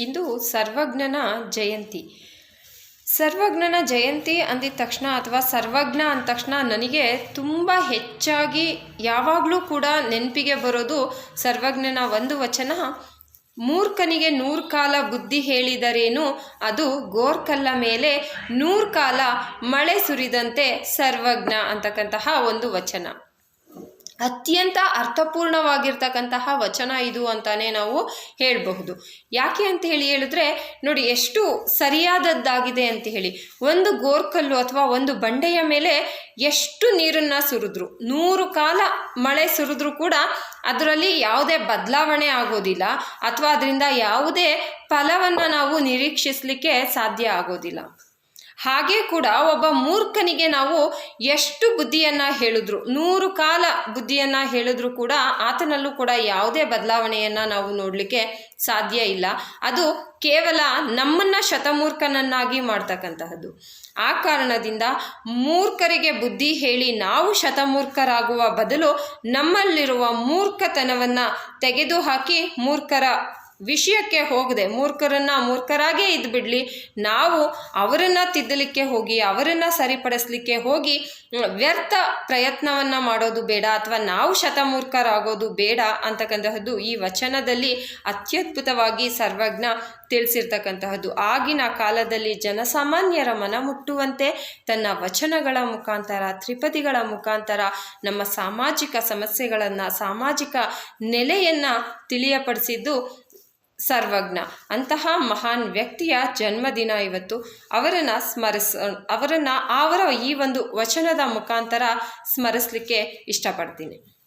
ಇಂದು ಸರ್ವಜ್ಞನ ಜಯಂತಿ. ಸರ್ವಜ್ಞನ ಜಯಂತಿ ಅಂದಿದ ತಕ್ಷಣ ಅಥವಾ ಸರ್ವಜ್ಞ ಅಂದ ತಕ್ಷಣ ನನಗೆ ತುಂಬ ಹೆಚ್ಚಾಗಿ ಯಾವಾಗಲೂ ಕೂಡ ನೆನಪಿಗೆ ಬರೋದು ಸರ್ವಜ್ಞನ ಒಂದು ವಚನ. ಮೂರ್ಖನಿಗೆ ನೂರು ಕಾಲ ಬುದ್ಧಿ ಹೇಳಿದರೇನು? ಅದು ಗೋರ್ಕಲ್ಲ ಮೇಲೆ ನೂರು ಕಾಲ ಮಳೆ ಸುರಿದಂತೆ ಸರ್ವಜ್ಞ ಅಂತಕ್ಕಂತಹ ಒಂದು ವಚನ. ಅತ್ಯಂತ ಅರ್ಥಪೂರ್ಣವಾಗಿರ್ತಕ್ಕಂತಹ ವಚನ ಇದು ಅಂತಾನೆ ನಾವು ಹೇಳಬಹುದು. ಯಾಕೆ ಅಂತ ಹೇಳಿ ಹೇಳಿದ್ರೆ, ನೋಡಿ ಎಷ್ಟು ಸರಿಯಾದದ್ದಾಗಿದೆ ಅಂತ ಹೇಳಿ. ಒಂದು ಗೋರ್ಕಲ್ಲು ಅಥವಾ ಒಂದು ಬಂಡೆಯ ಮೇಲೆ ಎಷ್ಟು ನೀರನ್ನು ಸುರಿದ್ರು, ನೂರು ಕಾಲ ಮಳೆ ಸುರಿದ್ರೂ ಕೂಡ ಅದರಲ್ಲಿ ಯಾವುದೇ ಬದಲಾವಣೆ ಆಗೋದಿಲ್ಲ ಅಥವಾ ಅದರಿಂದ ಯಾವುದೇ ಫಲವನ್ನು ನಾವು ನಿರೀಕ್ಷಿಸಲಿಕ್ಕೆ ಸಾಧ್ಯ ಆಗೋದಿಲ್ಲ. ಹಾಗೆ ಕೂಡ ಒಬ್ಬ ಮೂರ್ಖನಿಗೆ ನಾವು ಎಷ್ಟು ಬುದ್ಧಿಯನ್ನು ಹೇಳಿದ್ರು, ನೂರು ಕಾಲ ಬುದ್ಧಿಯನ್ನು ಹೇಳಿದ್ರು ಕೂಡ ಆತನಲ್ಲೂ ಕೂಡ ಯಾವುದೇ ಬದಲಾವಣೆಯನ್ನು ನಾವು ನೋಡಲಿಕ್ಕೆ ಸಾಧ್ಯ ಇಲ್ಲ. ಅದು ಕೇವಲ ನಮ್ಮನ್ನು ಶತಮೂರ್ಖನನ್ನಾಗಿ ಮಾಡ್ತಕ್ಕಂತಹದ್ದು. ಆ ಕಾರಣದಿಂದ ಮೂರ್ಖರಿಗೆ ಬುದ್ಧಿ ಹೇಳಿ ನಾವು ಶತಮೂರ್ಖರಾಗುವ ಬದಲು ನಮ್ಮಲ್ಲಿರುವ ಮೂರ್ಖತನವನ್ನು ತೆಗೆದುಹಾಕಿ ಮೂರ್ಖರ ವಿಷಯಕ್ಕೆ ಹೋಗದೆ ಮೂರ್ಖರನ್ನು ಮೂರ್ಖರಾಗೇ ಇದ್ದು ಬಿಡಲಿ. ನಾವು ಅವರನ್ನು ತಿದ್ದಲಿಕ್ಕೆ ಹೋಗಿ, ಅವರನ್ನು ಸರಿಪಡಿಸಲಿಕ್ಕೆ ಹೋಗಿ, ವ್ಯರ್ಥ ಪ್ರಯತ್ನವನ್ನು ಮಾಡೋದು ಬೇಡ ಅಥವಾ ನಾವು ಶತಮೂರ್ಖರಾಗೋದು ಬೇಡ ಅಂತಕ್ಕಂತಹದ್ದು ಈ ವಚನದಲ್ಲಿ ಅತ್ಯದ್ಭುತವಾಗಿ ಸರ್ವಜ್ಞ ತಿಳಿಸಿರ್ತಕ್ಕಂತಹದ್ದು. ಆಗಿನ ಕಾಲದಲ್ಲಿ ಜನಸಾಮಾನ್ಯರ ಮನ ಮುಟ್ಟುವಂತೆ ತನ್ನ ವಚನಗಳ ಮುಖಾಂತರ, ತ್ರಿಪದಿಗಳ ಮುಖಾಂತರ ನಮ್ಮ ಸಾಮಾಜಿಕ ಸಮಸ್ಯೆಗಳನ್ನು, ಸಾಮಾಜಿಕ ನೆಲೆಯನ್ನು ತಿಳಿಯಪಡಿಸಿದ್ದು ಸರ್ವಜ್ಞ. ಅಂತಹ ಮಹಾನ್ ವ್ಯಕ್ತಿಯ ಜನ್ಮದಿನ ಇವತ್ತು. ಅವರನ್ನು ಸ್ಮರಿಸ, ಅವರನ್ನು, ಅವರ ಈ ಒಂದು ವಚನದ ಮುಖಾಂತರ ಸ್ಮರಿಸಲಿಕ್ಕೆ ಇಷ್ಟಪಡ್ತೀನಿ.